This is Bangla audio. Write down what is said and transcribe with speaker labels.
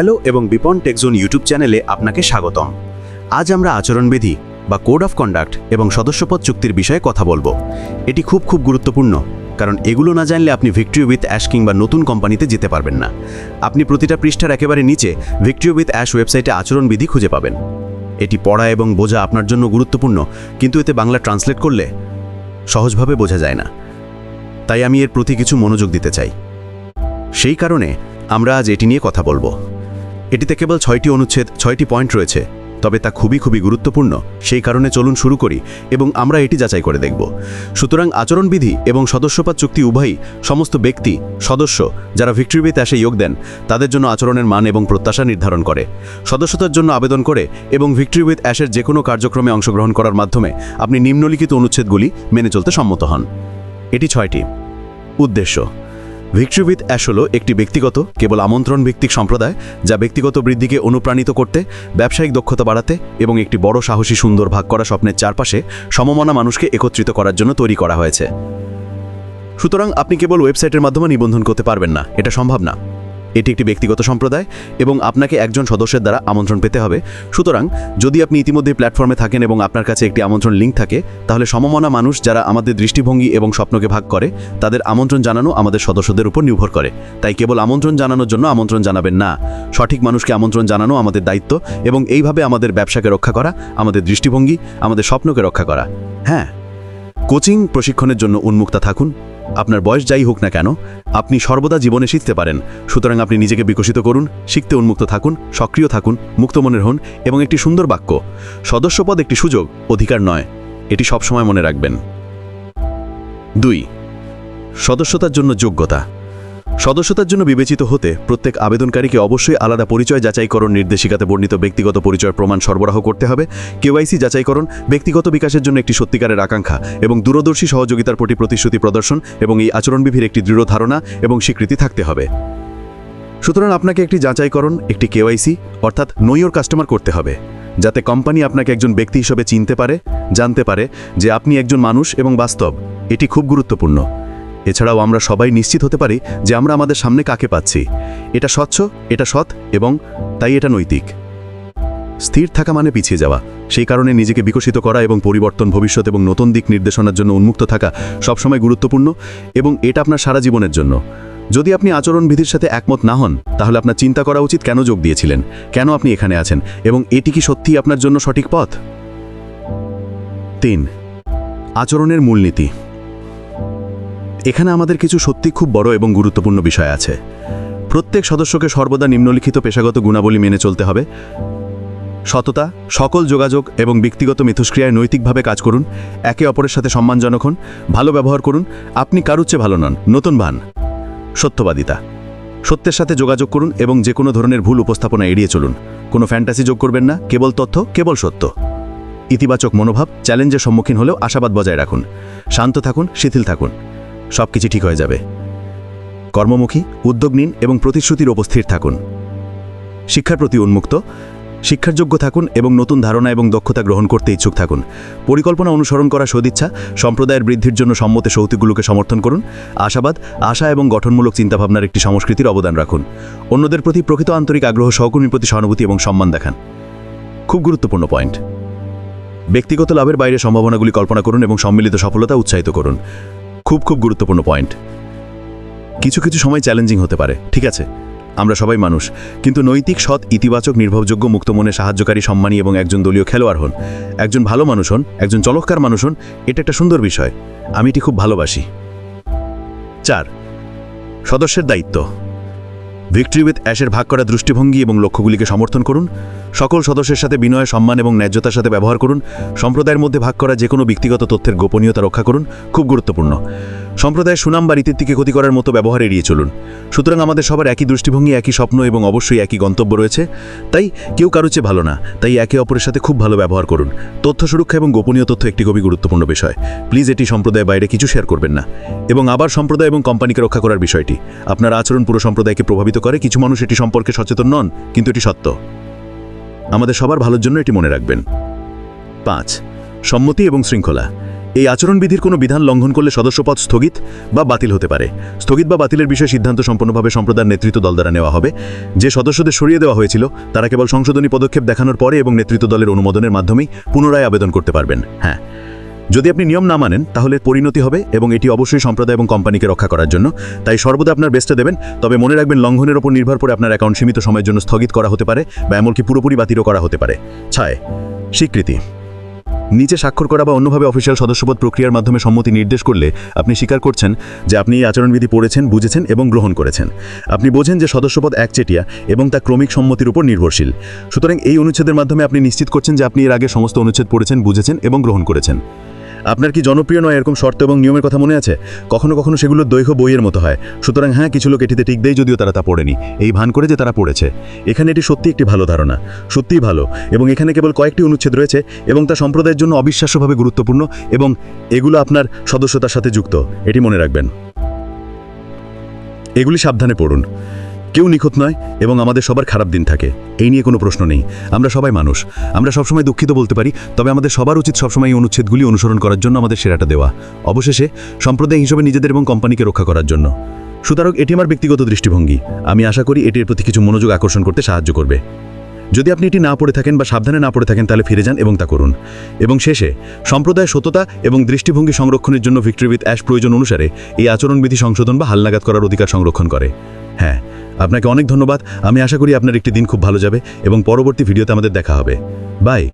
Speaker 1: হ্যালো এবং বিপন টেকজোন ইউটিউব চ্যানেলে আপনাকে স্বাগতম। আজ আমরা আচরণবিধি বা কোড অফ কন্ডাক্ট এবং সদস্যপদ চুক্তির বিষয়ে কথা বলব। এটি খুব খুব গুরুত্বপূর্ণ, কারণ এগুলো না জানলে আপনি ভিক্টরি উইথ অ্যাশ কিংবা নতুন কোম্পানিতে যেতে পারবেন না। আপনি প্রতিটা পৃষ্ঠার একেবারে নিচে ভিক্টরি উইথ অ্যাশ ওয়েবসাইটে আচরণবিধি খুঁজে পাবেন। এটি পড়া এবং বোঝা আপনার জন্য গুরুত্বপূর্ণ, কিন্তু এতে বাংলা ট্রান্সলেট করলে সহজভাবে বোঝা যায় না। তাই আমি এর প্রতি কিছু মনোযোগ দিতে চাই। সেই কারণে আমরা আজ এটি নিয়ে কথা বলব। এটিতে কেবল ছয়টি অনুচ্ছেদ, ছয়টি পয়েন্ট রয়েছে, তবে তা খুবই খুবই গুরুত্বপূর্ণ। সেই কারণে চলুন শুরু করি এবং আমরা এটি যাচাই করে দেখব। সুতরাং আচরণবিধি এবং সদস্যপাত চুক্তি উভয়ই সমস্ত ব্যক্তি, সদস্য, যারা ভিক্টরিবিত আসে যোগ দেন, তাদের জন্য আচরণের মান এবং প্রত্যাশা নির্ধারণ করে। সদস্যতার জন্য আবেদন করে এবং ভিক্টরি উইথ অ্যাশের যে কোনো কার্যক্রমে অংশগ্রহণ করার মাধ্যমে আপনি নিম্নলিখিত অনুচ্ছেদগুলি মেনে চলতে সম্মত হন। এটি ছয়টি। উদ্দেশ্য। ভিক্টরি উইথ অ্যাশ হল একটি ব্যক্তিগত, কেবল আমন্ত্রণ ভিত্তিক সম্প্রদায়, যা ব্যক্তিগত বৃদ্ধিকে অনুপ্রাণিত করতে, ব্যবসায়িক দক্ষতা বাড়াতে এবং একটি বড় সাহসী সুন্দর ভাগ করা স্বপ্নের চারপাশে সমমনা মানুষকে একত্রিত করার জন্য তৈরি করা হয়েছে। সুতরাং আপনি কেবল ওয়েবসাইটের মাধ্যমে নিবন্ধন করতে পারবেন না, এটা সম্ভব না। এটি একটি ব্যক্তিগত সম্প্রদায় এবং আপনাকে একজন সদস্যের দ্বারা আমন্ত্রণ পেতে হবে। সুতরাং, যদি আপনি ইতিমধ্যে প্ল্যাটফর্মে থাকেন এবং আপনার কাছে একটি আমন্ত্রণ লিঙ্ক থাকে, তাহলে সমমনা মানুষ যারা আমাদের দৃষ্টিভঙ্গি এবং স্বপ্নকে ভাগ করে, তাদের আমন্ত্রণ জানানো আমাদের সদস্যদের উপর নির্ভর করে। তাই কেবল আমন্ত্রণ জানানোর জন্য আমন্ত্রণ জানাবেন না। সঠিক মানুষকে আমন্ত্রণ জানানো আমাদের দায়িত্ব এবং এইভাবে আমাদের ব্যবসাকে রক্ষা করা, আমাদের দৃষ্টিভঙ্গি, আমাদের স্বপ্নকে রক্ষা করা। হ্যাঁ কোচিং প্রশিক্ষণের জন্য উন্মুক্ত থাকুন। আপনার বয়স যাই হোক না কেন, আপনি সর্বদা জীবনে শিখতে পারেন। সুতরাং আপনি নিজেকে বিকশিত করুন, শিখতে উন্মুক্ত থাকুন, সক্রিয় থাকুন, মুক্ত মনের হন এবং একটি সুন্দর বাক্য, সদস্যপদ একটি সুযোগ, অধিকার নয়। এটি সবসময় মনে রাখবেন। দুই, সদস্যতার জন্য যোগ্যতা। সদস্যতার জন্য বিবেচিত হতে প্রত্যেক আবেদনকারীকে অবশ্যই আলাদা পরিচয় যাচাইকরণ নির্দেশিকাতে বর্ণিত ব্যক্তিগত পরিচয় প্রমাণ সরবরাহ করতে হবে। কেওয়াইসি যাচাইকরণ ব্যক্তিগত বিকাশের জন্য একটি সত্যিকারের আকাঙ্ক্ষা এবং দূরদর্শী সহযোগিতার প্রতি প্রতিশ্রুতি প্রদর্শন এবং এই আচরণবিধির একটি দৃঢ় ধারণা এবং স্বীকৃতি থাকতে হবে। সুতরাং আপনাকে একটি যাচাইকরণ, একটি কেওয়াইসি অর্থাৎ নইয়োর কাস্টমার করতে হবে। যাতে কোম্পানি আপনাকে একজন ব্যক্তি হিসেবে চিনতে পারে, জানতে পারে যে আপনি একজন মানুষ এবং বাস্তব। এটি খুব গুরুত্বপূর্ণ। এছাড়াও আমরা সবাই নিশ্চিত হতে পারি যে আমরা আমাদের সামনে কাকে পাচ্ছি। এটা স্বচ্ছ, এটা সৎ এবং তাই এটা নৈতিক। স্থির থাকা মানে পিছিয়ে যাওয়া। সেই কারণে নিজেকে বিকশিত করা এবং পরিবর্তন, ভবিষ্যৎ এবং নতুন দিক নির্দেশনার জন্য উন্মুক্ত থাকা সবসময় গুরুত্বপূর্ণ এবং এটা আপনার সারা জীবনের জন্য। যদি আপনি আচরণবিধির সাথে একমত না হন, তাহলে আপনার চিন্তা করা উচিত কেন যোগ দিয়েছিলেন, কেন আপনি এখানে আছেন এবং এটি কি সত্যিই আপনার জন্য সঠিক পথ? তিন, আচরণের মূলনীতি। এখানে আমাদের কিছু সত্যি খুব বড় এবং গুরুত্বপূর্ণ বিষয় আছে। প্রত্যেক সদস্যকে সর্বদা নিম্নলিখিত পেশাগত গুণাবলী মেনে চলতে হবে। সততা, সকল যোগাযোগ এবং ব্যক্তিগত মিথস্ক্রিয়ায় নৈতিকভাবে কাজ করুন, একে অপরের সাথে সম্মানজনক হন, ভালো ব্যবহার করুন, আপনি কারুর চেয়ে ভালো নন, নতুন ভান। সত্যবাদিতা, সত্যের সাথে যোগাযোগ করুন এবং যে কোনো ধরনের ভুল উপস্থাপনা এড়িয়ে চলুন। কোনো ফ্যান্টাসি যোগ করবেন না, কেবল তথ্য, কেবল সত্য। ইতিবাচক মনোভাব, চ্যালেঞ্জের সম্মুখীন হলেও আশাবাদ বজায় রাখুন। শান্ত থাকুন, শিথিল থাকুন। সব কিছু ঠিক হয়ে যাবে। কর্মমুখী, উদ্যোগ নিন এবং প্রতিশ্রুতির উপস্থির থাকুন। শিক্ষার প্রতি উন্মুক্ত শিক্ষার যোগ্য থাকুন এবং নতুন ধারণা এবং দক্ষতা গ্রহণ করতে ইচ্ছুক থাকুন। পরিকল্পনা অনুসরণ করা সদিচ্ছা, সম্প্রদায়ের বৃদ্ধির জন্য সম্মতে সৌতিগুলোকে সমর্থন করুন, আশাবাদ, আশা এবং গঠনমূলক চিন্তাভাবনার একটি সংস্কৃতির অবদান রাখুন। অন্যদের প্রতি প্রকৃত আন্তরিক আগ্রহ, সহকর্মীর প্রতি সহানুভূতি এবং সম্মান দেখান। খুব গুরুত্বপূর্ণ পয়েন্ট। ব্যক্তিগত লাভের বাইরে সম্ভাবনাগুলি কল্পনা করুন এবং সম্মিলিত সফলতা উৎসাহিত করুন। খুব খুব গুরুত্বপূর্ণ পয়েন্ট কিছু কিছু সময় চ্যালেঞ্জিং হতে পারে, ঠিক আছে? আমরা সবাই মানুষ, কিন্তু নৈতিক, সৎ, ইতিবাচক, নির্ভরযোগ্য, মুক্ত মনে সাহায্যকারী, সম্মানী এবং একজন দলীয় খেলোয়াড় হন। একজন ভালো মানুষ হন, একজন চলৎকার মানুষ হন, এটা একটা সুন্দর বিষয়। আমি এটি খুব ভালোবাসি। চার, সদস্যের দায়িত্ব। ভিক্টরি উইথ অ্যাশের ভাগ করা দৃষ্টিভঙ্গি এবং লক্ষ্যগুলিকে সমর্থন করুন। সকল সদস্যের সাথে বিনয়, সম্মান এবং ন্যায্যতার সাথে ব্যবহার করুন। সম্প্রদায়ের মধ্যে ভাগ করা যে কোনো ব্যক্তিগত তথ্যের গোপনীয়তা রক্ষা করুন। খুব গুরুত্বপূর্ণ। সম্প্রদায়ের সুনাম বা রীতিত্বকে ক্ষতি করার মতো ব্যবহার এড়িয়ে চলুন। সুতরাং আমাদের সবার একই দৃষ্টিভঙ্গি, একই স্বপ্ন এবং অবশ্যই একই গন্তব্য রয়েছে। তাই কেউ কারও চেয়ে ভালো না। তাই একে অপরের সাথে খুব ভালো ব্যবহার করুন। তথ্য সুরক্ষা এবং গোপনীয় তথ্য একটি খুবই গুরুত্বপূর্ণ বিষয়। প্লিজ এটি সম্প্রদায়ের বাইরে কিছু শেয়ার করবেন না। এবং আবার সম্প্রদায় এবং কোম্পানিকে রক্ষা করার বিষয়টি। আপনার আচরণ পুরো সম্প্রদায়কে প্রভাবিত করে। কিছু মানুষ এটি সম্পর্কে সচেতন নন, কিন্তু এটি সত্য। আমাদের সবার ভালোর জন্য এটি মনে রাখবেন। পাঁচ, সম্মতি এবং শৃঙ্খলা।
Speaker 2: এই আচরণবিধির কোনো বিধান লঙ্ঘন করলে সদস্যপদ স্থগিত বা বাতিল হতে পারে। স্থগিত বা বাতিলের বিষয়ে সিদ্ধান্ত সম্পূর্ণভাবে সম্প্রদায়ের নেতৃত্ব দল দ্বারা নেওয়া হবে। যে সদস্যদের সরিয়ে দেওয়া হয়েছিল, তারা কেবল সংশোধনী পদক্ষেপ দেখানোর পরে এবং নেতৃত্ব দলের অনুমোদনের মাধ্যমেই পুনরায় আবেদন করতে পারবেন। হ্যাঁ। যদি আপনি নিয়ম না মানেন, তাহলে পরিণতি হবে এবং এটি অবশ্যই সম্প্রদায় এবং কোম্পানিকে রক্ষা করার জন্য। তাই সর্বদা আপনার বেস্টে দেবেন, তবে মনে রাখবেন লঙ্ঘনের ওপর নির্ভর করে আপনার অ্যাকাউন্ট সীমিত সময়ের জন্য স্থগিত করা হতে পারে বা এমনকি পুরোপুরি বাতিলও করা হতে পারে। ছায়। স্বীকৃতি। নিচে স্বাক্ষর করা বা অন্যভাবে অফিসিয়াল সদস্যপদ প্রক্রিয়ার মাধ্যমে সম্মতি নির্দেশ করলে আপনি স্বীকার করছেন যে আপনি এই আচরণবিধি পড়েছেন, বুঝেছেন এবং গ্রহণ করেছেন। আপনি বোঝেন যে সদস্যপদ একচেটিয়া এবং তা ক্রমিক সম্মতির উপর নির্ভরশীল। সুতরাং এই অনুচ্ছেদের মাধ্যমে আপনি নিশ্চিত করছেন যে আপনি এর আগে সমস্ত অনুচ্ছেদ পড়েছেন, বুঝেছেন এবং গ্রহণ করেছেন। আপনার কি জনপ্রিয় নয় এরকম শর্ত এবং নিয়মের কথা মনে আছে? কখনো কখনো সেগুলো দৈর্ঘ্য বইয়ের মতো হয়। সুতরাং হ্যাঁ কিছু লোক এটিতে টিক দেয়, যদিও তারা তা পড়েনি। এই ভান করে যে তারা পড়েছে। এখানে এটি সত্যি একটি ভালো ধারণা। সত্যিই ভালো। এবং এখানে কেবল কয়েকটি অনুচ্ছেদ রয়েছে এবং তা সম্প্রদায়ের জন্য অবিশ্বাস্যভাবে গুরুত্বপূর্ণ এবং এগুলো আপনার সদস্যতার সাথে যুক্ত। এটি মনে রাখবেন। এগুলি সাবধানে পড়ুন। কেউ নিখুঁত নয় এবং আমাদের সবার খারাপ দিন থাকে। এই নিয়ে কোনো প্রশ্ন নেই। আমরা সবাই মানুষ। আমরা সবসময় দুঃখিত বলতে পারি, তবে আমাদের সবার উচিত সবসময় এই অনুচ্ছেদগুলি অনুসরণ করার জন্য আমাদের সেরাটা দেওয়া। অবশেষে, সম্প্রদায় হিসেবে নিজেদের এবং কোম্পানিকে রক্ষা করার জন্য। সুতরাং এটি আমার ব্যক্তিগত দৃষ্টিভঙ্গি। আমি আশা করি এটির প্রতি কিছু মনোযোগ আকর্ষণ করতে সাহায্য করবে। যদি আপনি এটি না পড়ে থাকেন বা সাবধানে না পড়ে থাকেন, তাহলে ফিরে যান এবং তা করুন। এবং শেষে সম্প্রদায় সততা এবং দৃষ্টিভঙ্গি সংরক্ষণের জন্য ভিক্টরি অ্যাশ প্রয়োজন অনুসারে এই আচরণবিধি সংশোধন বা হালনাগাদ করার অধিকার সংরক্ষণ করে। হ্যাঁ আপনাকে অনেক ধন্যবাদ। আমি আশা করি আপনার একটি দিন খুব ভালো যাবে এবং পরবর্তী ভিডিওতে আমাদের দেখা হবে। বাই।